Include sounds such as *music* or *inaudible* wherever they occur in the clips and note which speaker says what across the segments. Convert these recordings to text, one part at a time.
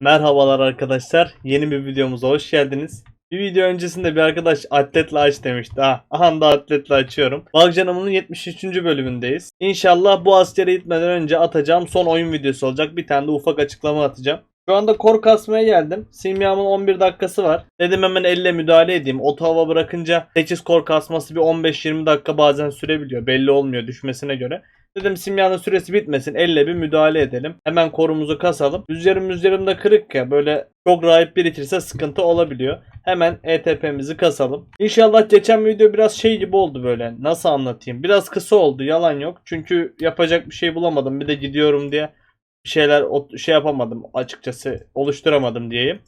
Speaker 1: Merhabalar arkadaşlar. Yeni bir videomuza hoş geldiniz. Bir video öncesinde bir arkadaş atletle aç demişti. Ha, aha da atletle açıyorum. Balcanımın 73. bölümündeyiz. İnşallah bu askere gitmeden önce atacağım son oyun videosu olacak. Bir tane de ufak açıklama atacağım. Şu anda kor kasmaya geldim. Simyamın 11 dakikası var. Dedim hemen elle müdahale edeyim. Oto bırakınca 8 kor kasması bir 15-20 dakika bazen sürebiliyor. Belli olmuyor düşmesine göre. Dedim simyanın süresi bitmesin. Elle bir müdahale edelim. Hemen korumuzu kasalım. Rüzgarım da kırık ya. Böyle çok rahip birikirse sıkıntı olabiliyor. Hemen ETP'mizi kasalım. İnşallah geçen video biraz şey gibi oldu böyle. Nasıl anlatayım? Biraz kısa oldu. Yalan yok. Çünkü yapacak bir şey bulamadım. Bir de gidiyorum diye şeyler şey yapamadım açıkçası. Oluşturamadım diyeyim.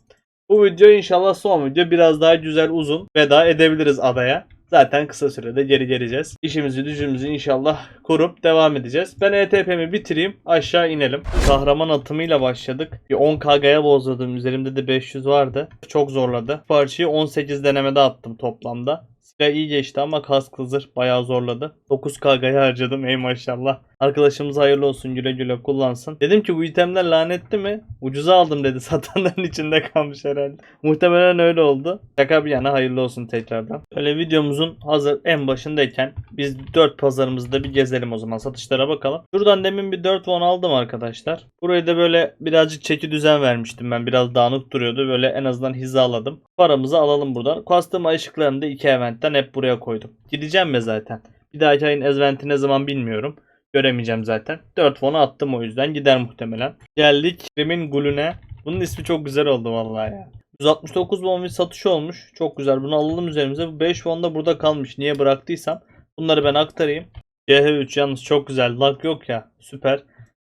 Speaker 1: Bu video inşallah son video. Biraz daha güzel uzun. Veda edebiliriz adaya. Zaten kısa sürede geri geleceğiz. İşimizi gücümüzü inşallah kurup devam edeceğiz. Ben ETP'mi bitireyim aşağı inelim. Kahraman atımıyla başladık. Bir 10 KG'ya bozdurdum. Üzerimde de 500 vardı. Çok zorladı. Parçayı 18 denemede attım toplamda. Silah iyi geçti ama kask zırh bayağı zorladı. 9 KG'ya harcadım ey maşallah. Arkadaşımız hayırlı olsun güle güle kullansın. Dedim ki bu itemler lanetli mi? Ucuza aldım dedi *laughs* satanların içinde kalmış herhalde. Muhtemelen öyle oldu. Şaka bir yana hayırlı olsun tekrardan. Öyle videomuzun hazır en başındayken biz 4 pazarımızda bir gezelim o zaman satışlara bakalım. Şuradan demin bir 4 won aldım arkadaşlar. Burayı da böyle birazcık çeki düzen vermiştim ben. Biraz dağınık duruyordu. Böyle en azından hizaladım. Paramızı alalım buradan. Custom ışıklarını da iki eventten hep buraya koydum. Gideceğim ya zaten. Bir dahaki ayın eventi ne zaman bilmiyorum. Göremeyeceğim zaten. 4 fonu attım o yüzden gider muhtemelen. Geldik Krim'in Gulüne. Bunun ismi çok güzel oldu vallahi ya. 169 won bir satış olmuş. Çok güzel. Bunu alalım üzerimize. Bu 5 won da burada kalmış. Niye bıraktıysam. Bunları ben aktarayım. CH3 yalnız çok güzel. Lag yok ya. Süper.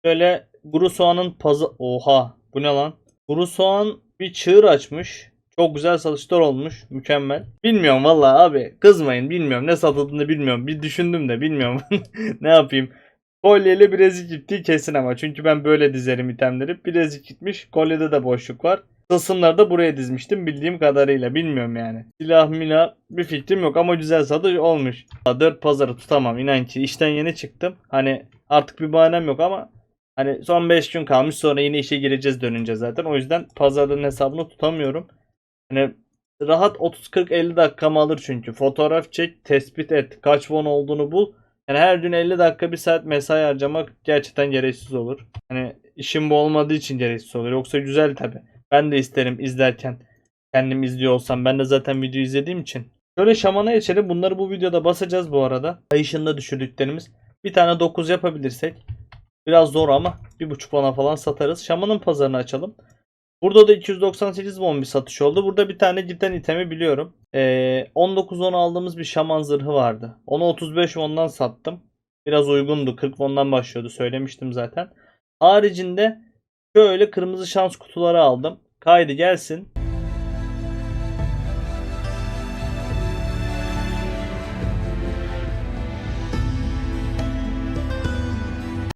Speaker 1: Şöyle Guru Soğan'ın pazı... Oha. Bu ne lan? Guru Soğan bir çığır açmış. Çok güzel satışlar olmuş. Mükemmel. Bilmiyorum vallahi abi. Kızmayın. Bilmiyorum. Ne satıldığını bilmiyorum. Bir düşündüm de bilmiyorum. *laughs* ne yapayım. Kolyeyle bilezik gitti kesin ama. Çünkü ben böyle dizerim itemleri. Bilezik gitmiş. Kolyede de boşluk var. Tılsımları da buraya dizmiştim bildiğim kadarıyla. Bilmiyorum yani. Silah milah bir fikrim yok ama güzel satış olmuş. 4 pazarı tutamam inan ki. işten yeni çıktım. Hani artık bir bahanem yok ama hani son 5 gün kalmış sonra yine işe gireceğiz dönünce zaten. O yüzden pazarların hesabını tutamıyorum. Hani rahat 30-40-50 dakikamı alır çünkü. Fotoğraf çek, tespit et, kaç won olduğunu bul. Yani her gün 50 dakika 1 saat mesai harcamak gerçekten gereksiz olur. Hani işim bu olmadığı için gereksiz olur. Yoksa güzel tabi. Ben de isterim izlerken kendim izliyor olsam. Ben de zaten video izlediğim için. Şöyle şamana geçelim. Bunları bu videoda basacağız bu arada. Ay ışığında düşürdüklerimiz. Bir tane 9 yapabilirsek. Biraz zor ama 1.5 bana falan satarız. Şamanın pazarını açalım. Burada da 298 won bir satış oldu. Burada bir tane giden itemi biliyorum. Ee, 19 won aldığımız bir şaman zırhı vardı. Onu 35 won'dan sattım. Biraz uygundu. 40 won'dan başlıyordu. Söylemiştim zaten. Haricinde şöyle kırmızı şans kutuları aldım. Kaydı gelsin.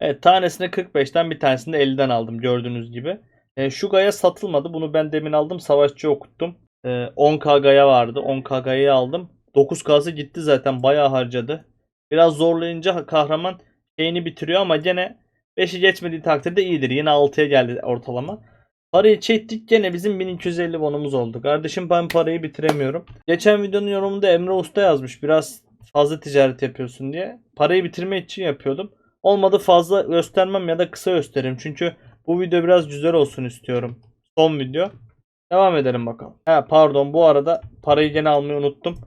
Speaker 1: Evet tanesini 45'ten bir tanesini de 50'den aldım gördüğünüz gibi. E, şu gaya satılmadı. Bunu ben demin aldım. Savaşçı okuttum. E, 10k gaya vardı. 10k gayayı aldım. 9k'sı gitti zaten. Bayağı harcadı. Biraz zorlayınca kahraman şeyini bitiriyor ama gene 5'i geçmediği takdirde iyidir. Yine 6'ya geldi ortalama. Parayı çektik gene bizim 1250 bonumuz oldu. Kardeşim ben parayı bitiremiyorum. Geçen videonun yorumunda Emre Usta yazmış. Biraz fazla ticaret yapıyorsun diye. Parayı bitirmek için yapıyordum. Olmadı fazla göstermem ya da kısa gösteririm. Çünkü bu video biraz güzel olsun istiyorum. Son video. Devam edelim bakalım. Ha pardon bu arada parayı gene almayı unuttum.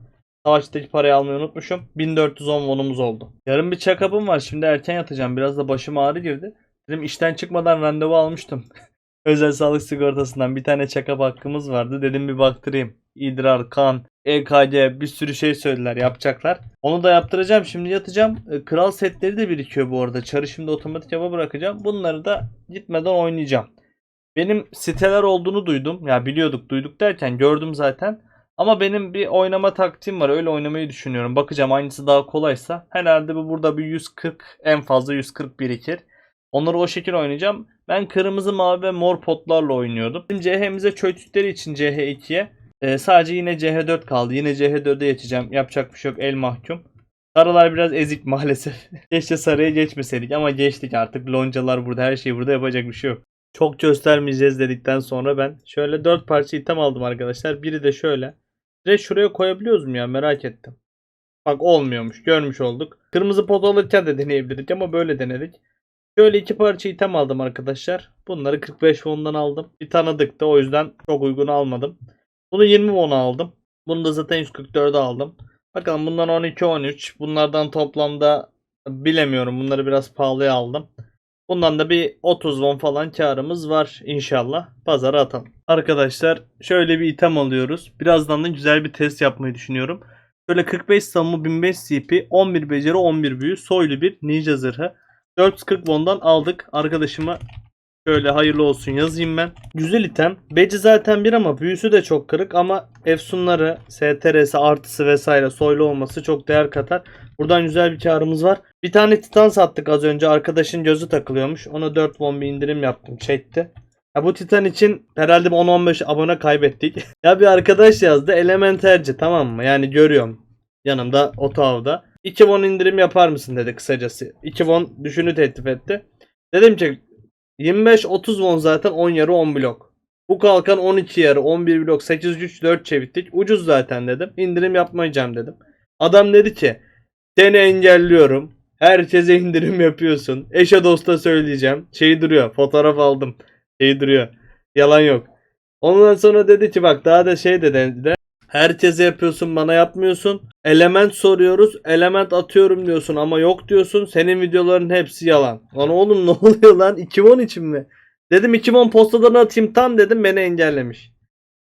Speaker 1: Savaştaki parayı almayı unutmuşum. 1410 wonumuz oldu. Yarın bir check-up'ım var. Şimdi erken yatacağım. Biraz da başım ağrı girdi. Dedim işten çıkmadan randevu almıştım. *laughs* Özel sağlık sigortasından bir tane check-up hakkımız vardı. Dedim bir baktırayım. İdrar, kan, EKG bir sürü şey söylediler yapacaklar. Onu da yaptıracağım. Şimdi yatacağım. E, Kral setleri de birikiyor bu arada. Çarı şimdi otomatik hava bırakacağım. Bunları da gitmeden oynayacağım. Benim siteler olduğunu duydum. Ya biliyorduk duyduk derken gördüm zaten. Ama benim bir oynama taktiğim var. Öyle oynamayı düşünüyorum. Bakacağım hangisi daha kolaysa. Herhalde bu burada bir 140 en fazla 140 birikir. Onları o şekil oynayacağım. Ben kırmızı, mavi ve mor potlarla oynuyordum. Bizim CH'mize çöktükleri için CH2'ye e, sadece yine CH4 kaldı. Yine CH4'e geçeceğim. Yapacak bir şey yok. El mahkum. Sarılar biraz ezik *laughs* maalesef. Keşke sarıya geçmeseydik ama geçtik artık. Loncalar burada her şey burada yapacak bir şey yok. çok göstermeyeceğiz dedikten sonra ben şöyle 4 parça item aldım arkadaşlar. Biri de şöyle. Direkt şuraya koyabiliyoruz mu ya merak ettim. Bak olmuyormuş görmüş olduk. Kırmızı pot alırken de deneyebilirdik ama böyle denedik. Şöyle iki parça item aldım arkadaşlar. Bunları 45 won'dan aldım. Bir tanıdıktı o yüzden çok uygun almadım. Bunu 20 won'a aldım. Bunu da zaten 144'e aldım. Bakalım bundan 12-13. Bunlardan toplamda bilemiyorum. Bunları biraz pahalıya aldım. Bundan da bir 30 won falan karımız var inşallah. Pazara atalım. Arkadaşlar şöyle bir item alıyoruz. Birazdan da güzel bir test yapmayı düşünüyorum. Şöyle 45 savunma 1500 CP 11 beceri 11 büyü soylu bir ninja zırhı. 440 won'dan aldık. Arkadaşıma şöyle hayırlı olsun yazayım ben. Güzel item. Beci zaten bir ama büyüsü de çok kırık ama efsunları, STR'si artısı vesaire soylu olması çok değer katar. Buradan güzel bir karımız var. Bir tane titan sattık az önce. Arkadaşın gözü takılıyormuş. Ona 4 won bir indirim yaptım. Çekti. Ya bu Titan için herhalde bir 10-15 abone kaybettik. *laughs* ya bir arkadaş yazdı. Elementerci tamam mı? Yani görüyorum. Yanımda otavda. 2 won indirim yapar mısın dedi kısacası. 2 won düşünü teklif etti. Dedim ki 25-30 won zaten 10 yarı 10 blok. Bu kalkan 12 yarı 11 blok 8 güç 4 çevittik. Ucuz zaten dedim. İndirim yapmayacağım dedim. Adam dedi ki seni engelliyorum. Herkese indirim yapıyorsun. Eşe dosta söyleyeceğim. Şey duruyor. Fotoğraf aldım. Şey duruyor. Yalan yok. Ondan sonra dedi ki bak daha da şey de dedi. Herkese yapıyorsun bana yapmıyorsun. Element soruyoruz. Element atıyorum diyorsun ama yok diyorsun. Senin videoların hepsi yalan. Lan oğlum *laughs* ne oluyor lan? 2010 için mi? Dedim 2010 postadan atayım tam dedim beni engellemiş.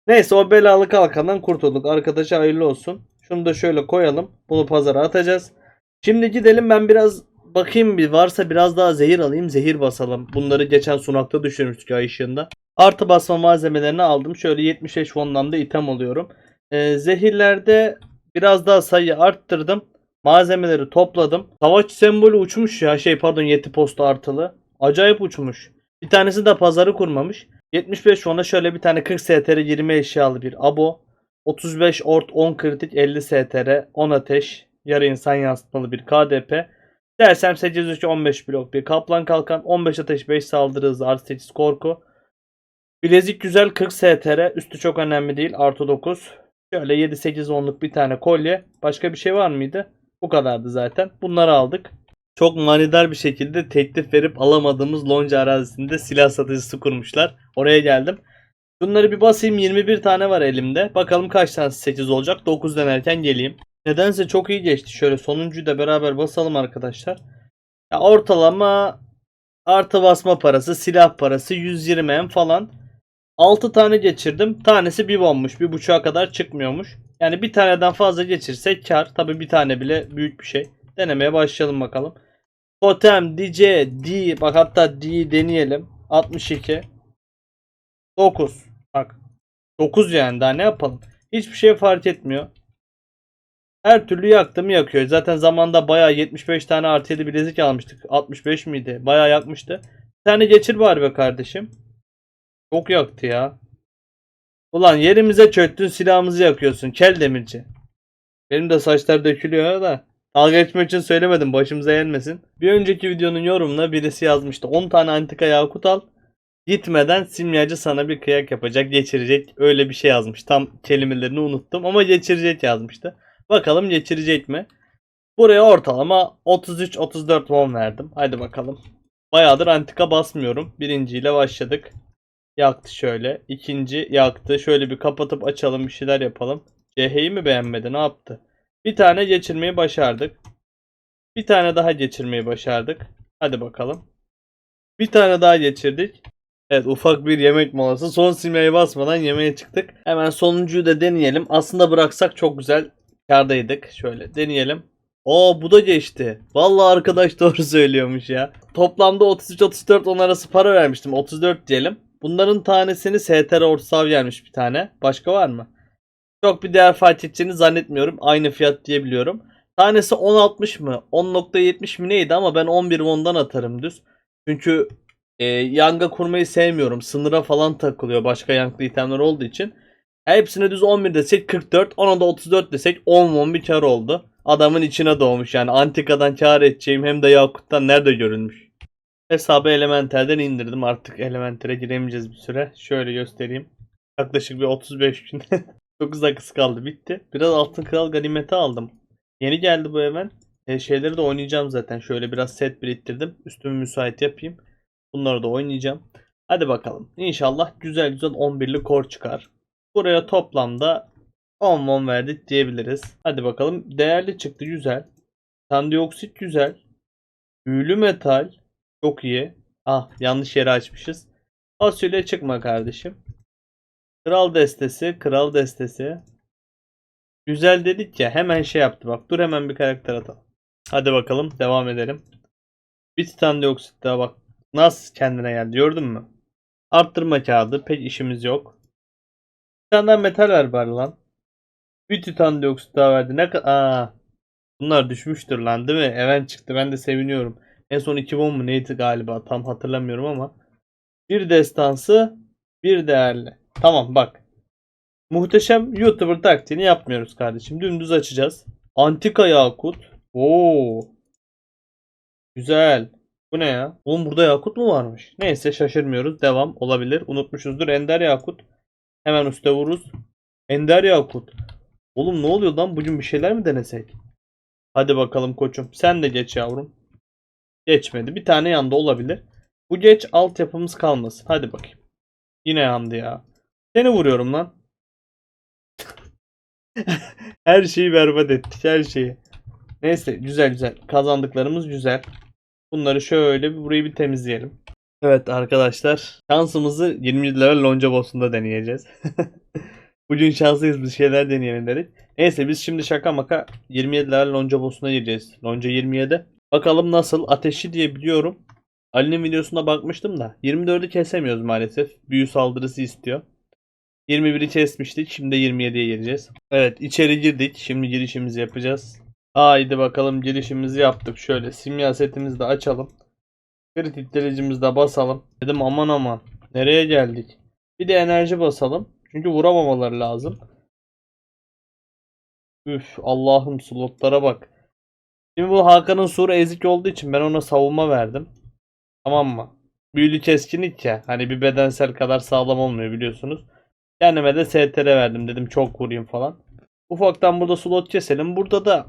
Speaker 1: Neyse o belalı kalkandan kurtulduk. Arkadaşa hayırlı olsun. Şunu da şöyle koyalım. Bunu pazara atacağız. Şimdi gidelim ben biraz bakayım bir varsa biraz daha zehir alayım. Zehir basalım. Bunları geçen sunakta düşürmüştük ay ışığında. Artı basma malzemelerini aldım. Şöyle 75 fondan da item alıyorum. Ee, zehirlerde biraz daha sayı arttırdım. Malzemeleri topladım. Savaş sembolü uçmuş ya. Şey pardon yeti postu artılı. Acayip uçmuş. Bir tanesi de pazarı kurmamış. 75 fona şöyle bir tane 40 STR 20 eşyalı bir abo. 35 ort 10 kritik 50 STR 10 ateş. Yarı insan yansıtmalı bir KDP. Dersem 803 15 blok bir kaplan kalkan 15 ateş 5 saldırı hızı artı 8 korku. Bilezik güzel 40 STR üstü çok önemli değil artı 9. Şöyle 7-8 onluk bir tane kolye. Başka bir şey var mıydı? Bu kadardı zaten. Bunları aldık. Çok manidar bir şekilde teklif verip alamadığımız Lonca arazisinde silah satıcısı kurmuşlar. Oraya geldim. Bunları bir basayım 21 tane var elimde. Bakalım kaç tanesi 8 olacak. 9 denerken geleyim. Nedense çok iyi geçti. Şöyle sonuncuyu da beraber basalım arkadaşlar. Ya ortalama artı basma parası, silah parası 120 M falan. 6 tane geçirdim. Tanesi bir bommuş. Bir buçuğa kadar çıkmıyormuş. Yani bir taneden fazla geçirsek kar. Tabi bir tane bile büyük bir şey. Denemeye başlayalım bakalım. Totem, DJ, D. Bak hatta D deneyelim. 62. 9. Bak. 9 yani daha ne yapalım. Hiçbir şey fark etmiyor. Her türlü yaktım yakıyor. Zaten zamanda bayağı 75 tane artı 7 bilezik almıştık. 65 miydi? Bayağı yakmıştı. Bir tane geçir bari be kardeşim. Çok yaktı ya. Ulan yerimize çöktün silahımızı yakıyorsun. Kel demirci. Benim de saçlar dökülüyor da. Dalga geçmek için söylemedim başımıza gelmesin. Bir önceki videonun yorumuna birisi yazmıştı. 10 tane antika yakut al. Gitmeden simyacı sana bir kıyak yapacak, geçirecek. Öyle bir şey yazmış. Tam kelimelerini unuttum ama geçirecek yazmıştı. Bakalım geçirecek mi? Buraya ortalama 33-34 won verdim. Hadi bakalım. Bayağıdır antika basmıyorum. Birinciyle başladık. Yaktı şöyle. İkinci yaktı. Şöyle bir kapatıp açalım bir şeyler yapalım. CH'yi mi beğenmedi ne yaptı? Bir tane geçirmeyi başardık. Bir tane daha geçirmeyi başardık. Hadi bakalım. Bir tane daha geçirdik. Evet ufak bir yemek molası. Son simyayı basmadan yemeğe çıktık. Hemen sonuncuyu da deneyelim. Aslında bıraksak çok güzel kardaydık. Şöyle deneyelim. Oo bu da geçti. Vallahi arkadaş doğru söylüyormuş ya. Toplamda 33-34 on arası para vermiştim. 34 diyelim. Bunların tanesini STR ortasav gelmiş bir tane. Başka var mı? Çok bir değer fark edeceğini zannetmiyorum. Aynı fiyat diyebiliyorum. Tanesi 10.60 mı? 10.70 mi neydi ama ben 11 won'dan atarım düz. Çünkü e, yanga kurmayı sevmiyorum. Sınıra falan takılıyor başka yanklı itemler olduğu için. Hepsine düz 11 desek 44, ona da 34 desek 10 won bir kar oldu. Adamın içine doğmuş yani antikadan kar edeceğim hem de yakuttan nerede görülmüş. Hesabı Elementer'den indirdim. Artık Elementer'e giremeyeceğiz bir süre. Şöyle göstereyim. Yaklaşık bir 35 gün. *laughs* 9 dakikası kaldı. Bitti. Biraz altın kral ganimeti aldım. Yeni geldi bu event. E, şeyleri de oynayacağım zaten. Şöyle biraz set biriktirdim. Üstümü müsait yapayım. Bunları da oynayacağım. Hadi bakalım. İnşallah güzel güzel 11'li kor çıkar. Buraya toplamda 10 10 verdik diyebiliriz. Hadi bakalım. Değerli çıktı güzel. Tandioksit güzel. Büyülü metal çok iyi. Ah yanlış yere açmışız. Fasulye çıkma kardeşim. Kral destesi, kral destesi. Güzel dedik ya hemen şey yaptı bak. Dur hemen bir karakter atalım. Hadi bakalım devam edelim. Bir titan dioksit daha bak. Nasıl kendine geldi gördün mü? Arttırma kağıdı pek işimiz yok. Bir tane daha metal ver bari lan. Bir titan dioksit daha verdi. Ne kadar... Bunlar düşmüştür lan değil mi? Event çıktı ben de seviniyorum. En son 2 bomb mu neydi galiba tam hatırlamıyorum ama. Bir destansı bir değerli. Tamam bak. Muhteşem YouTuber taktiğini yapmıyoruz kardeşim. Dümdüz açacağız. Antika Yakut. Oo. Güzel. Bu ne ya? Oğlum burada Yakut mu varmış? Neyse şaşırmıyoruz. Devam olabilir. Unutmuşuzdur. Ender Yakut. Hemen üste vururuz. Ender Yakut. Oğlum ne oluyor lan? Bugün bir şeyler mi denesek? Hadi bakalım koçum. Sen de geç yavrum. Geçmedi. Bir tane yandı olabilir. Bu geç altyapımız kalmasın. Hadi bakayım. Yine yandı ya. Seni vuruyorum lan. *laughs* her şeyi berbat ettik. Her şeyi. Neyse güzel güzel. Kazandıklarımız güzel. Bunları şöyle bir burayı bir temizleyelim. Evet arkadaşlar. Şansımızı 27 level lonca boss'unda deneyeceğiz. *laughs* Bugün şanslıyız bir şeyler deneyelim dedik. Neyse biz şimdi şaka maka 27 level lonca boss'una gireceğiz. Lonca 27. Bakalım nasıl ateşi diye biliyorum. Ali'nin videosuna bakmıştım da 24'ü kesemiyoruz maalesef. Büyü saldırısı istiyor. 21'i kesmiştik. Şimdi 27'ye gireceğiz. Evet içeri girdik. Şimdi girişimizi yapacağız. Haydi bakalım girişimizi yaptık. Şöyle simya setimizi de açalım. Kritik delicimizi de basalım. Dedim aman aman. Nereye geldik? Bir de enerji basalım. Çünkü vuramamaları lazım. Üf Allah'ım slotlara bak. Şimdi bu Hakan'ın suru ezik olduğu için ben ona savunma verdim. Tamam mı? Büyülü keskinlik ya. Hani bir bedensel kadar sağlam olmuyor biliyorsunuz. Kendime de STR verdim dedim çok vurayım falan. Ufaktan burada slot keselim. Burada da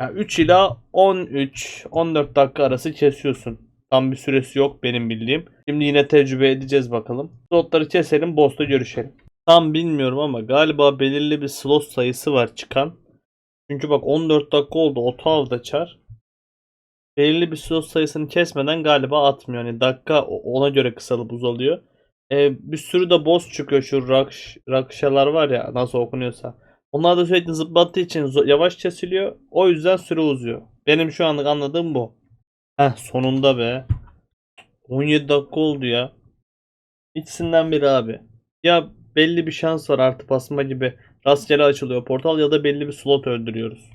Speaker 1: ya 3 ila 13 14 dakika arası kesiyorsun. Tam bir süresi yok benim bildiğim. Şimdi yine tecrübe edeceğiz bakalım. Slotları keselim, boss'ta görüşelim. Tam bilmiyorum ama galiba belirli bir slot sayısı var çıkan. Çünkü bak 14 dakika oldu. Otav da çar. Belirli bir slot sayısını kesmeden galiba atmıyor. Yani dakika ona göre kısalıp uzalıyor. Ee, bir sürü de boss çıkıyor şu rakş, rakşalar var ya nasıl okunuyorsa. Onlar da sürekli zıplattığı için yavaş kesiliyor. O yüzden süre uzuyor. Benim şu anlık anladığım bu. Heh sonunda be. 17 dakika oldu ya. İkisinden biri abi. Ya belli bir şans var artı basma gibi. Rastgele açılıyor portal ya da belli bir slot öldürüyoruz.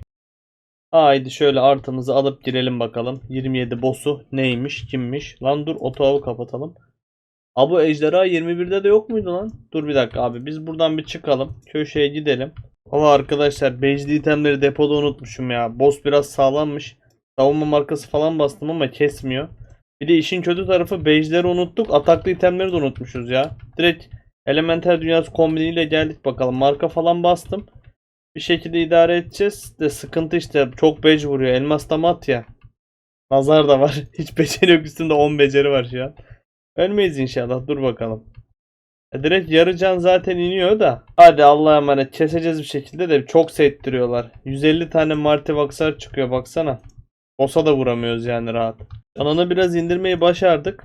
Speaker 1: Haydi şöyle artımızı alıp girelim bakalım. 27 boss'u neymiş kimmiş. Lan dur otoavı kapatalım. Abi bu ejderha 21'de de yok muydu lan? Dur bir dakika abi biz buradan bir çıkalım. Köşeye gidelim. Ama arkadaşlar bejli itemleri depoda unutmuşum ya. Boss biraz sağlammış. Savunma markası falan bastım ama kesmiyor. Bir de işin kötü tarafı bejleri unuttuk. Ataklı itemleri de unutmuşuz ya. Direkt Elementer Dünyası kombiniyle geldik bakalım. Marka falan bastım. Bir şekilde idare edeceğiz. De sıkıntı işte çok bej vuruyor. Elmas da mat ya. Nazar da var. *laughs* Hiç beceri yok üstünde 10 beceri var şu an. Ölmeyiz inşallah. Dur bakalım. E, direkt yarı can zaten iniyor da. Hadi Allah'a emanet. Keseceğiz bir şekilde de çok settiriyorlar. 150 tane Marty Vaxar çıkıyor baksana. Boss'a da vuramıyoruz yani rahat. Canını biraz indirmeyi başardık.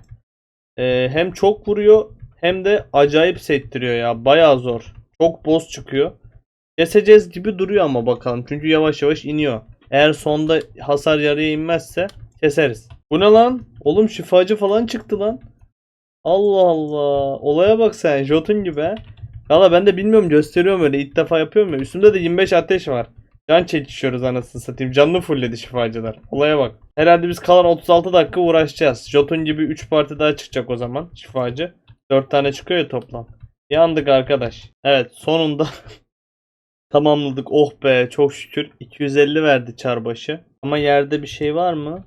Speaker 1: Ee, hem çok vuruyor hem de acayip settiriyor ya. Bayağı zor. Çok boss çıkıyor. Keseceğiz gibi duruyor ama bakalım. Çünkü yavaş yavaş iniyor. Eğer sonda hasar yarıya inmezse keseriz. Bu ne lan? Oğlum şifacı falan çıktı lan. Allah Allah. Olaya bak sen. Jotun gibi he. Valla ben de bilmiyorum gösteriyorum öyle. İlk defa yapıyorum ya. Üstümde de 25 ateş var. Can çekişiyoruz anasını satayım. Canlı fullledi şifacılar. Olaya bak. Herhalde biz kalan 36 dakika uğraşacağız. Jotun gibi 3 parti daha çıkacak o zaman şifacı. 4 tane çıkıyor ya toplam. Yandık arkadaş. Evet sonunda *laughs* tamamladık. Oh be çok şükür. 250 verdi çarbaşı. Ama yerde bir şey var mı?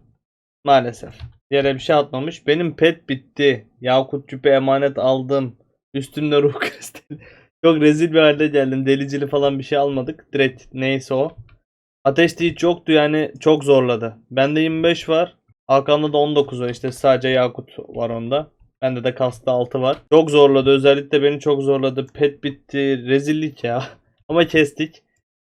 Speaker 1: Maalesef. Yere bir şey atmamış. Benim pet bitti. Yakut küpe emanet aldım. Üstümde ruh *laughs* kristali. Çok rezil bir halde geldim. Delicili falan bir şey almadık. Direkt neyse o. Ateş de hiç yoktu yani çok zorladı. Bende 25 var. Hakan'da da 19 var işte sadece Yakut var onda. Bende de kasta 6 var. Çok zorladı özellikle beni çok zorladı. Pet bitti rezillik ya. *laughs* Ama kestik.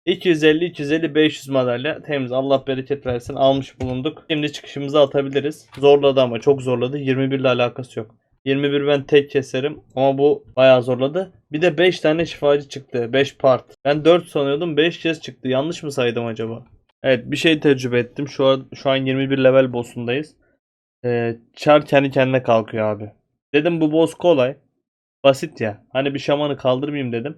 Speaker 1: 250 250 500 madalya temiz Allah bereket versin almış bulunduk. Şimdi çıkışımızı atabiliriz. Zorladı ama çok zorladı. 21 ile alakası yok. 21 ben tek keserim ama bu bayağı zorladı. Bir de 5 tane şifacı çıktı. 5 part. Ben 4 sanıyordum 5 kez çıktı. Yanlış mı saydım acaba? Evet bir şey tecrübe ettim. Şu an, şu an 21 level boss'undayız. Ee, Char kendi kendine kalkıyor abi. Dedim bu boss kolay. Basit ya. Hani bir şamanı kaldırmayayım dedim.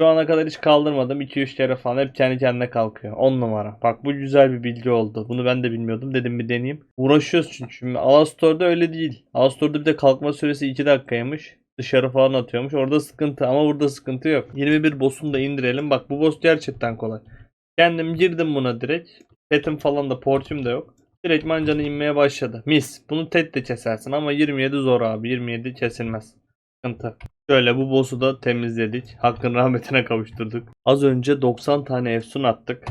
Speaker 1: Şu ana kadar hiç kaldırmadım. 2-3 kere falan hep kendi kendine kalkıyor. 10 numara. Bak bu güzel bir bilgi oldu. Bunu ben de bilmiyordum. Dedim bir deneyeyim. Uğraşıyoruz çünkü. Şimdi Alastor'da öyle değil. Alastor'da bir de kalkma süresi 2 dakikaymış. Dışarı falan atıyormuş. Orada sıkıntı ama burada sıkıntı yok. 21 boss'unu da indirelim. Bak bu boss gerçekten kolay. Kendim girdim buna direkt. Petim falan da portum da yok. Direkt mancanı inmeye başladı. Mis. Bunu tet de kesersin ama 27 zor abi. 27 kesilmez. Sıkıntı. Şöyle bu boss'u da temizledik. Hakkın rahmetine kavuşturduk. Az önce 90 tane efsun attık.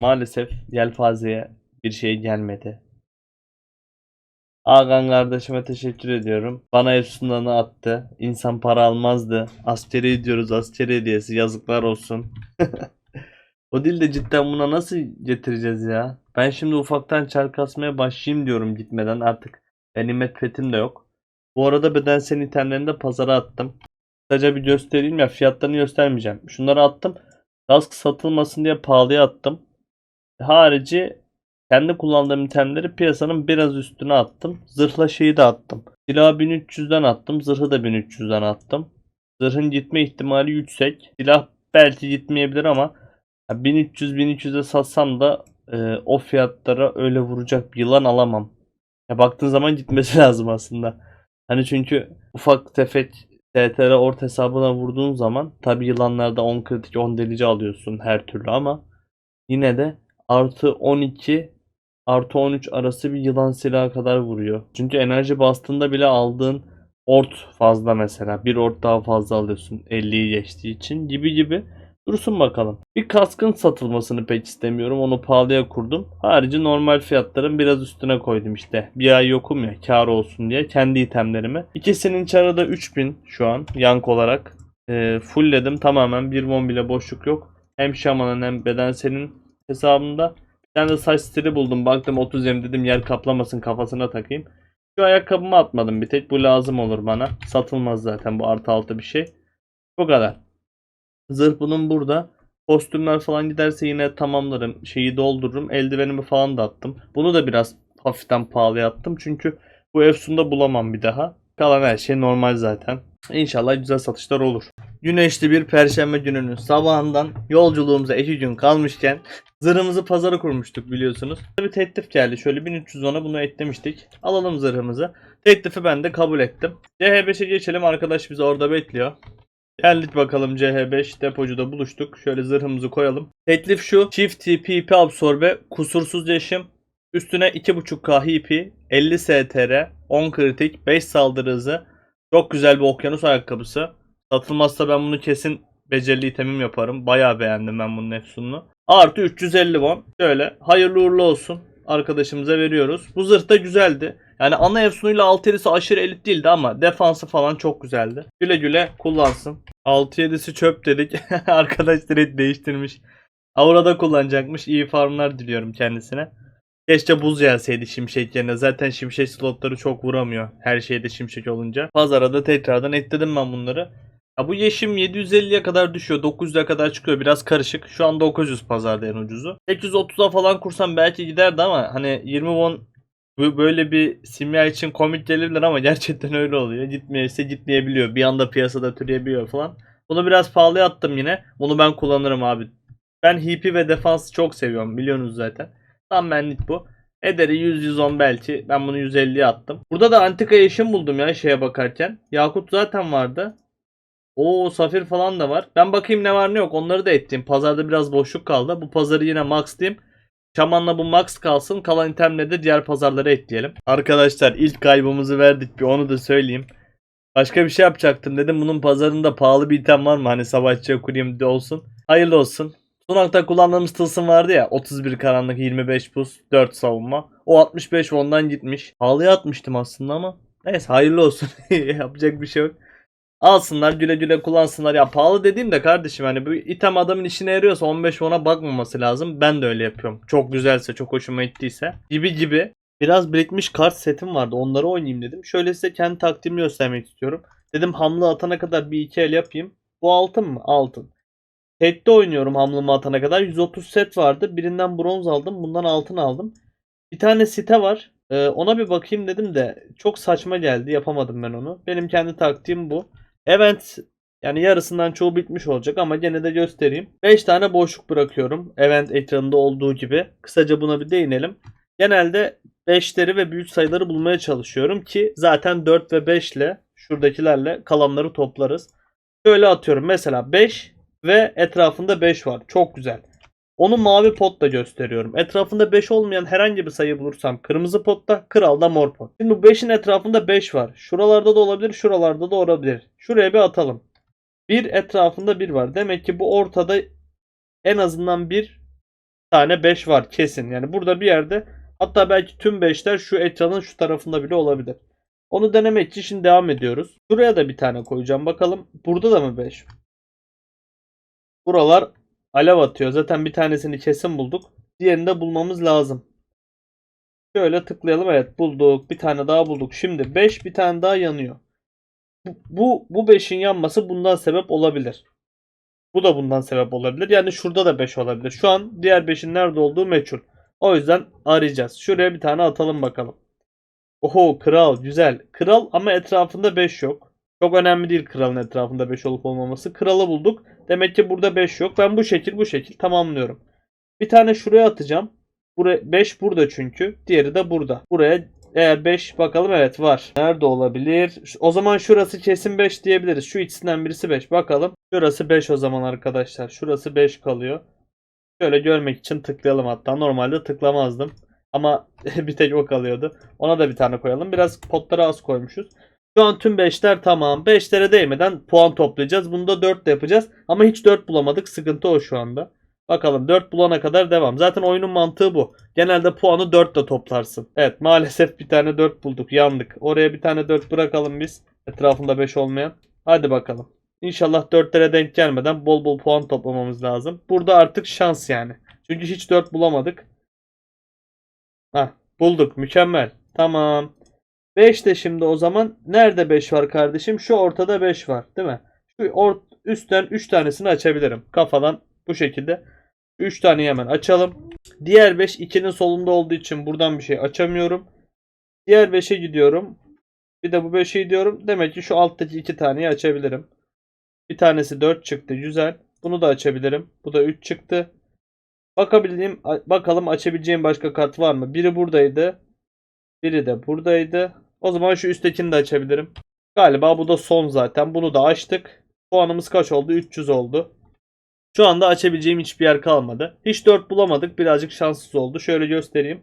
Speaker 1: Maalesef Yelpaze'ye bir şey gelmedi. Hakan kardeşime teşekkür ediyorum. Bana efsunlarını attı. İnsan para almazdı. Askeri ediyoruz askeri hediyesi. Yazıklar olsun. *laughs* o değil de cidden buna nasıl getireceğiz ya? Ben şimdi ufaktan çar kasmaya başlayayım diyorum gitmeden artık. Benim petpetim de yok. Bu arada bedensel itemlerini de pazara attım. Kısaca bir göstereyim ya fiyatlarını göstermeyeceğim. Şunları attım. Kask satılmasın diye pahalıya attım. Harici kendi kullandığım itemleri piyasanın biraz üstüne attım. Zırhla şeyi de attım. Silahı 1300'den attım. Zırhı da 1300'den attım. Zırhın gitme ihtimali yüksek. Silah belki gitmeyebilir ama 1300-1300'e satsam da e, o fiyatlara öyle vuracak bir yılan alamam. Ya baktığın zaman gitmesi *laughs* lazım aslında. Hani çünkü ufak tefek TTR orta hesabına vurduğun zaman tabi yılanlarda 10 kritik 10 delici alıyorsun her türlü ama yine de artı 12 artı 13 arası bir yılan silahı kadar vuruyor. Çünkü enerji bastığında bile aldığın ort fazla mesela. Bir ort daha fazla alıyorsun 50'yi geçtiği için gibi gibi. Dursun bakalım. Bir kaskın satılmasını pek istemiyorum. Onu pahalıya kurdum. Harici normal fiyatların biraz üstüne koydum işte. Bir ay yokum ya kar olsun diye kendi itemlerimi. İkisinin çarı da 3000 şu an yank olarak. E, fullledim tamamen. Bir won bile boşluk yok. Hem şamanın hem bedenselin hesabında. Bir tane de saç stili buldum. Baktım 30 yem dedim yer kaplamasın kafasına takayım. Şu ayakkabımı atmadım bir tek. Bu lazım olur bana. Satılmaz zaten bu artı altı bir şey. Bu kadar. Zırh bunun burada. Kostümler falan giderse yine tamamlarım. Şeyi doldururum. Eldivenimi falan da attım. Bunu da biraz hafiften pahalıya attım. Çünkü bu Efsun'da bulamam bir daha. Kalan her şey normal zaten. İnşallah güzel satışlar olur. Güneşli bir perşembe gününün sabahından yolculuğumuza iki gün kalmışken zırhımızı pazara kurmuştuk biliyorsunuz. Bir teklif geldi. Şöyle 1310'a bunu eklemiştik. Alalım zırhımızı. Teklifi ben de kabul ettim. CH5'e geçelim. Arkadaş bizi orada bekliyor. Geldik bakalım CH5 depocuda buluştuk. Şöyle zırhımızı koyalım. Teklif şu. Çift TP absorbe, kusursuz yaşım, üstüne 2.5k HP, 50 STR, 10 kritik, 5 saldırı hızı. Çok güzel bir okyanus ayakkabısı. Satılmazsa ben bunu kesin becerili itemim yaparım. Bayağı beğendim ben bunun efsununu. Artı 350 won. Şöyle hayırlı uğurlu olsun. Arkadaşımıza veriyoruz. Bu zırh da güzeldi. Yani ana efsunuyla alt elisi aşırı elit değildi ama defansı falan çok güzeldi. Güle güle kullansın. 6-7'si çöp dedik. *laughs* Arkadaş direkt değiştirmiş. Aura'da kullanacakmış. İyi farmlar diliyorum kendisine. Keşke buz gelseydi şimşek yerine. Zaten şimşek slotları çok vuramıyor. Her şeyde şimşek olunca. Pazara da tekrardan ekledim ben bunları. Ya bu yeşim 750'ye kadar düşüyor. 900'e kadar çıkıyor. Biraz karışık. Şu an 900 pazarda en ucuzu. 830'a falan kursam belki giderdi ama hani 20 won bu böyle bir simya için komik gelebilir ama *laughs* gerçekten öyle oluyor. Gitmeyse gitmeyebiliyor. Bir anda piyasada türeyebiliyor falan. Bunu biraz pahalıya attım yine. Bunu ben kullanırım abi. Ben HP ve defansı çok seviyorum biliyorsunuz zaten. Tam benlik bu. Ederi 100-110 belki. Ben bunu 150'ye attım. Burada da antika yeşim buldum ya şeye bakarken. Yakut zaten vardı. Oo safir falan da var. Ben bakayım ne var ne yok. Onları da ettim. Pazarda biraz boşluk kaldı. Bu pazarı yine max diyeyim. Şamanla bu max kalsın. Kalan itemleri de diğer pazarlara ekleyelim. Arkadaşlar ilk kaybımızı verdik. Bir onu da söyleyeyim. Başka bir şey yapacaktım dedim. Bunun pazarında pahalı bir item var mı? Hani savaşçıya kurayım de olsun. Hayırlı olsun. Sunak'ta kullandığımız tılsım vardı ya 31 karanlık 25 pus 4 savunma. O 65 won'dan gitmiş. Pahalıya atmıştım aslında ama. Neyse hayırlı olsun. *laughs* Yapacak bir şey yok. Alsınlar güle güle kullansınlar. Ya pahalı dediğim de kardeşim hani bu item adamın işine yarıyorsa 15 won'a bakmaması lazım. Ben de öyle yapıyorum. Çok güzelse çok hoşuma gittiyse. Gibi gibi. Biraz birikmiş kart setim vardı. Onları oynayayım dedim. Şöyle size kendi taktiğimi göstermek istiyorum. Dedim hamle atana kadar bir iki el yapayım. Bu altın mı? Altın. Tekte oynuyorum hamlımı atana kadar. 130 set vardı. Birinden bronz aldım. Bundan altın aldım. Bir tane site var. Ee, ona bir bakayım dedim de çok saçma geldi. Yapamadım ben onu. Benim kendi taktiğim bu. Event yani yarısından çoğu bitmiş olacak ama gene de göstereyim. 5 tane boşluk bırakıyorum. Event ekranında olduğu gibi. Kısaca buna bir değinelim. Genelde 5'leri ve büyük sayıları bulmaya çalışıyorum ki zaten 4 ve 5 ile şuradakilerle kalanları toplarız. Şöyle atıyorum mesela 5 ve etrafında 5 var. Çok güzel. Onu mavi potta gösteriyorum. Etrafında 5 olmayan herhangi bir sayı bulursam kırmızı potta, kralda mor pot. Şimdi bu 5'in etrafında 5 var. Şuralarda da olabilir, şuralarda da olabilir. Şuraya bir atalım. Bir etrafında 1 var. Demek ki bu ortada en azından bir tane 5 var kesin. Yani burada bir yerde hatta belki tüm 5'ler şu ekranın şu tarafında bile olabilir. Onu denemek için şimdi devam ediyoruz. Şuraya da bir tane koyacağım. Bakalım burada da mı 5? Buralar alev atıyor. Zaten bir tanesini kesin bulduk. Diğerini de bulmamız lazım. Şöyle tıklayalım. Evet bulduk. Bir tane daha bulduk. Şimdi 5 bir tane daha yanıyor. Bu bu 5'in yanması bundan sebep olabilir. Bu da bundan sebep olabilir. Yani şurada da 5 olabilir. Şu an diğer 5'in nerede olduğu meçhul. O yüzden arayacağız. Şuraya bir tane atalım bakalım. Oho kral güzel. Kral ama etrafında 5 yok. Çok önemli değil kralın etrafında 5 olup olmaması. Kralı bulduk. Demek ki burada 5 yok. Ben bu şekil bu şekil tamamlıyorum. Bir tane şuraya atacağım. Buraya 5 burada çünkü. Diğeri de burada. Buraya eğer 5 bakalım evet var. Nerede olabilir? O zaman şurası kesin 5 diyebiliriz. Şu ikisinden birisi 5. Bakalım. Şurası 5 o zaman arkadaşlar. Şurası 5 kalıyor. Şöyle görmek için tıklayalım hatta. Normalde tıklamazdım. Ama *laughs* bir tek o kalıyordu. Ona da bir tane koyalım. Biraz potlara az koymuşuz. Şu an tüm 5'ler tamam. 5'lere değmeden puan toplayacağız. Bunu da 4 de yapacağız. Ama hiç 4 bulamadık. Sıkıntı o şu anda. Bakalım 4 bulana kadar devam. Zaten oyunun mantığı bu. Genelde puanı 4 de toplarsın. Evet maalesef bir tane 4 bulduk. Yandık. Oraya bir tane 4 bırakalım biz. Etrafında 5 olmayan. Hadi bakalım. İnşallah 4'lere denk gelmeden bol bol puan toplamamız lazım. Burada artık şans yani. Çünkü hiç 4 bulamadık. Hah bulduk. Mükemmel. Tamam. 5 de şimdi o zaman nerede 5 var kardeşim? Şu ortada 5 var değil mi? Şu or üstten 3 tanesini açabilirim. Kafadan bu şekilde. 3 taneyi hemen açalım. Diğer 5 2'nin solunda olduğu için buradan bir şey açamıyorum. Diğer 5'e gidiyorum. Bir de bu 5'e gidiyorum. Demek ki şu alttaki 2 taneyi açabilirim. Bir tanesi 4 çıktı. Güzel. Bunu da açabilirim. Bu da 3 çıktı. Bakabildiğim bakalım açabileceğim başka kart var mı? Biri buradaydı. Biri de buradaydı. O zaman şu üsttekini de açabilirim. Galiba bu da son zaten. Bunu da açtık. Puanımız kaç oldu? 300 oldu. Şu anda açabileceğim hiçbir yer kalmadı. Hiç 4 bulamadık. Birazcık şanssız oldu. Şöyle göstereyim.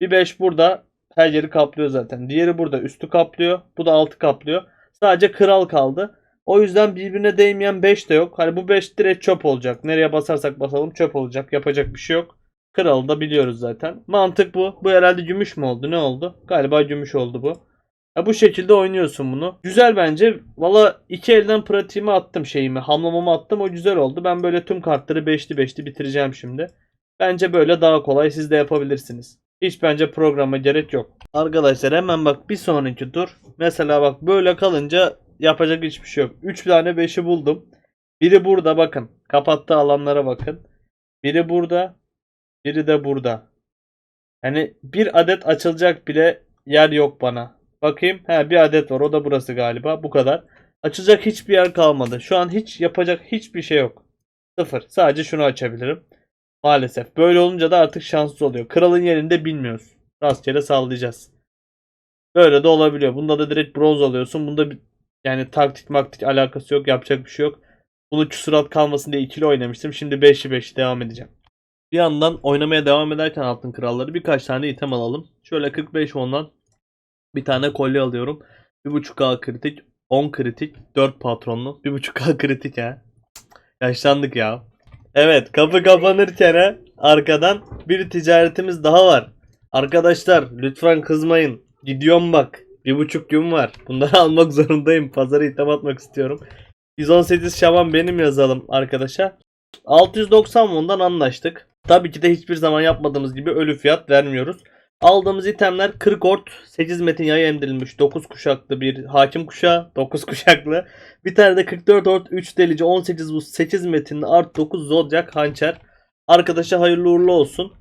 Speaker 1: Bir 5 burada. Her yeri kaplıyor zaten. Diğeri burada üstü kaplıyor. Bu da altı kaplıyor. Sadece kral kaldı. O yüzden birbirine değmeyen 5 de yok. Hani bu 5 direkt çöp olacak. Nereye basarsak basalım çöp olacak. Yapacak bir şey yok. Kralı da biliyoruz zaten. Mantık bu. Bu herhalde gümüş mü oldu? Ne oldu? Galiba gümüş oldu bu. Ya bu şekilde oynuyorsun bunu. Güzel bence. Valla iki elden pratiğimi attım şeyimi. Hamlamamı attım. O güzel oldu. Ben böyle tüm kartları beşli beşli bitireceğim şimdi. Bence böyle daha kolay. Siz de yapabilirsiniz. Hiç bence programa gerek yok. Arkadaşlar hemen bak bir sonraki tur. Mesela bak böyle kalınca yapacak hiçbir şey yok. 3 tane 5'i buldum. Biri burada bakın. Kapattığı alanlara bakın. Biri burada. Biri de burada. Hani bir adet açılacak bile yer yok bana. Bakayım. He bir adet var. O da burası galiba. Bu kadar. Açılacak hiçbir yer kalmadı. Şu an hiç yapacak hiçbir şey yok. Sıfır. Sadece şunu açabilirim. Maalesef. Böyle olunca da artık şanssız oluyor. Kralın yerinde bilmiyoruz. Rastgele sallayacağız. Böyle de olabiliyor. Bunda da direkt bronz alıyorsun. Bunda bir, yani taktik maktik alakası yok. Yapacak bir şey yok. Bunu küsurat kalmasın diye ikili oynamıştım. Şimdi 5'li 5 devam edeceğim. Bir yandan oynamaya devam ederken altın kralları birkaç tane item alalım. Şöyle 45 ondan bir tane kolye alıyorum. 1.5k kritik, 10 kritik, 4 patronlu. 1.5k kritik ha. Yaşlandık ya. Evet kapı kapanırken ha, arkadan bir ticaretimiz daha var. Arkadaşlar lütfen kızmayın. Gidiyorum bak. Bir buçuk gün var. Bunları *laughs* almak zorundayım. Pazara item atmak istiyorum. 118 şaman benim yazalım arkadaşa. 690 won'dan anlaştık. Tabii ki de hiçbir zaman yapmadığımız gibi ölü fiyat vermiyoruz. Aldığımız itemler 40 ort, 8 metin yayı emdirilmiş, 9 kuşaklı bir hakim kuşağı, 9 *laughs* kuşaklı. Bir tane de 44 ort, 3 delici, 18 buz, 8 metinli, art 9 zodyak hançer. Arkadaşa hayırlı uğurlu olsun.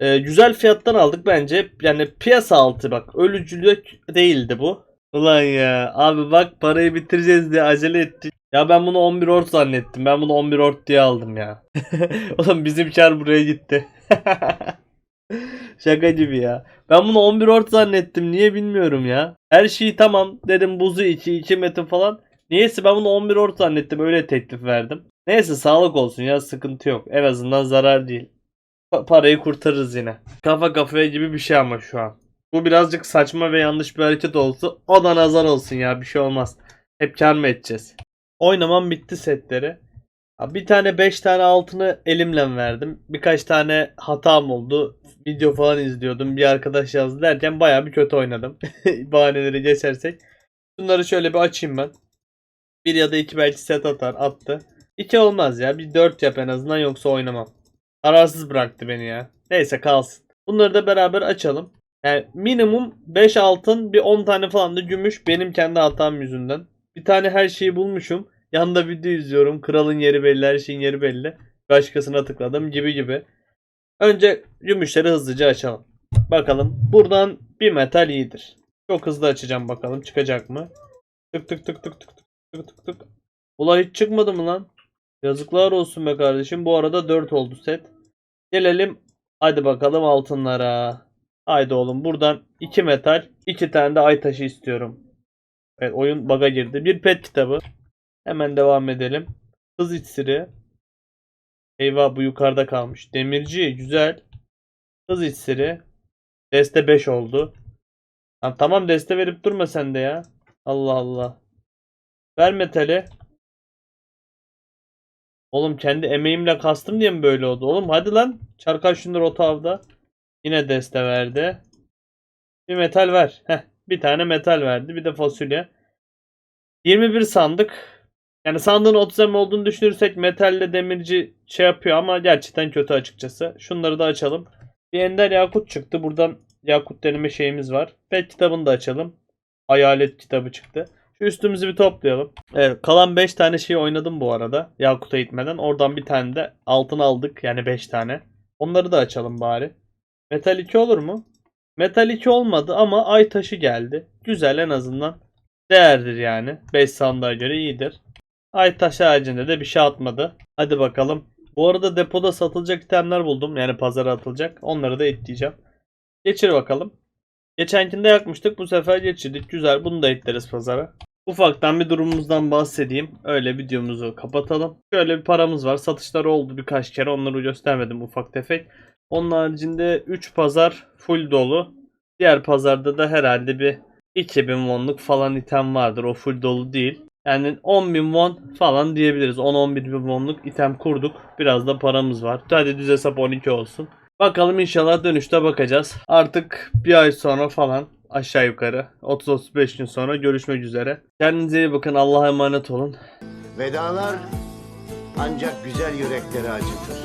Speaker 1: Ee, güzel fiyattan aldık bence. Yani piyasa altı bak. Ölücülük değildi bu. Ulan ya. Abi bak parayı bitireceğiz diye acele ettik. Ya ben bunu 11 ort zannettim. Ben bunu 11 ort diye aldım ya. *laughs* Oğlum bizim kar buraya gitti. *laughs* *laughs* Şaka gibi ya. Ben bunu 11 ort zannettim. Niye bilmiyorum ya. Her şey tamam. Dedim buzu 2, 2 metin falan. Niyeyse ben bunu 11 ort zannettim. Öyle teklif verdim. Neyse sağlık olsun ya sıkıntı yok. En azından zarar değil. Pa- parayı kurtarırız yine. Kafa kafaya gibi bir şey ama şu an. Bu birazcık saçma ve yanlış bir hareket olsa o da nazar olsun ya bir şey olmaz. Hep kar mı edeceğiz? Oynamam bitti setleri. Ha, Bir tane 5 tane altını elimle verdim. Birkaç tane hatam oldu. Video falan izliyordum. Bir arkadaş yazdı derken baya bir kötü oynadım. *laughs* Bahaneleri geçersek. Bunları şöyle bir açayım ben. Bir ya da iki belki set atar. Attı. İki olmaz ya. Bir 4 yap en azından yoksa oynamam. Kararsız bıraktı beni ya. Neyse kalsın. Bunları da beraber açalım. Yani minimum 5 altın bir 10 tane falan da gümüş benim kendi hatam yüzünden. Bir tane her şeyi bulmuşum. Yanında video izliyorum. Kralın yeri belli, her şeyin yeri belli. Başkasına tıkladım gibi gibi. Önce gümüşleri hızlıca açalım. Bakalım. Buradan bir metal iyidir. Çok hızlı açacağım bakalım çıkacak mı? Tık tık tık tık tık tık tık tık tık. Ulan hiç çıkmadı mı lan? Yazıklar olsun be kardeşim. Bu arada 4 oldu set. Gelelim hadi bakalım altınlara. Haydi oğlum buradan 2 metal, 2 tane de ay taşı istiyorum. Evet oyun baga girdi. Bir pet kitabı. Hemen devam edelim. Hız iksiri. Eyvah bu yukarıda kalmış. Demirci güzel. Hız iksiri. Deste 5 oldu. Lan tamam deste verip durma sen de ya. Allah Allah. Ver metali. Oğlum kendi emeğimle kastım diye mi böyle oldu? Oğlum hadi lan. Çarkal şunları otavda. Yine deste verdi. Bir metal ver. Heh, bir tane metal verdi. Bir de fasulye. 21 sandık. Yani sandığın 30 em olduğunu düşünürsek metalle demirci şey yapıyor ama gerçekten kötü açıkçası. Şunları da açalım. Bir ender yakut çıktı. Buradan yakut deneme şeyimiz var. Pet kitabını da açalım. Hayalet kitabı çıktı. Şu üstümüzü bir toplayalım. Evet kalan 5 tane şey oynadım bu arada. Yakut'a gitmeden. Oradan bir tane de altın aldık. Yani 5 tane. Onları da açalım bari. Metal 2 olur mu? Metal 2 olmadı ama ay taşı geldi. Güzel en azından. Değerdir yani. 5 sandığa göre iyidir. Ay taşı haricinde de bir şey atmadı. Hadi bakalım. Bu arada depoda satılacak itemler buldum. Yani pazara atılacak. Onları da ekleyeceğim. Geçir bakalım. Geçenkinde yakmıştık. Bu sefer geçirdik. Güzel. Bunu da ekleriz pazara. Ufaktan bir durumumuzdan bahsedeyim. Öyle videomuzu kapatalım. Şöyle bir paramız var. Satışlar oldu birkaç kere. Onları göstermedim ufak tefek. Onun haricinde 3 pazar full dolu. Diğer pazarda da herhalde bir 2000 wonluk falan item vardır. O full dolu değil. Yani 10.000 won falan diyebiliriz. 10-11 bin wonluk item kurduk. Biraz da paramız var. Hadi düz hesap 12 olsun. Bakalım inşallah dönüşte bakacağız. Artık bir ay sonra falan aşağı yukarı 30-35 gün sonra görüşmek üzere. Kendinize iyi bakın. Allah'a emanet olun.
Speaker 2: Vedalar ancak güzel yürekleri acıtır.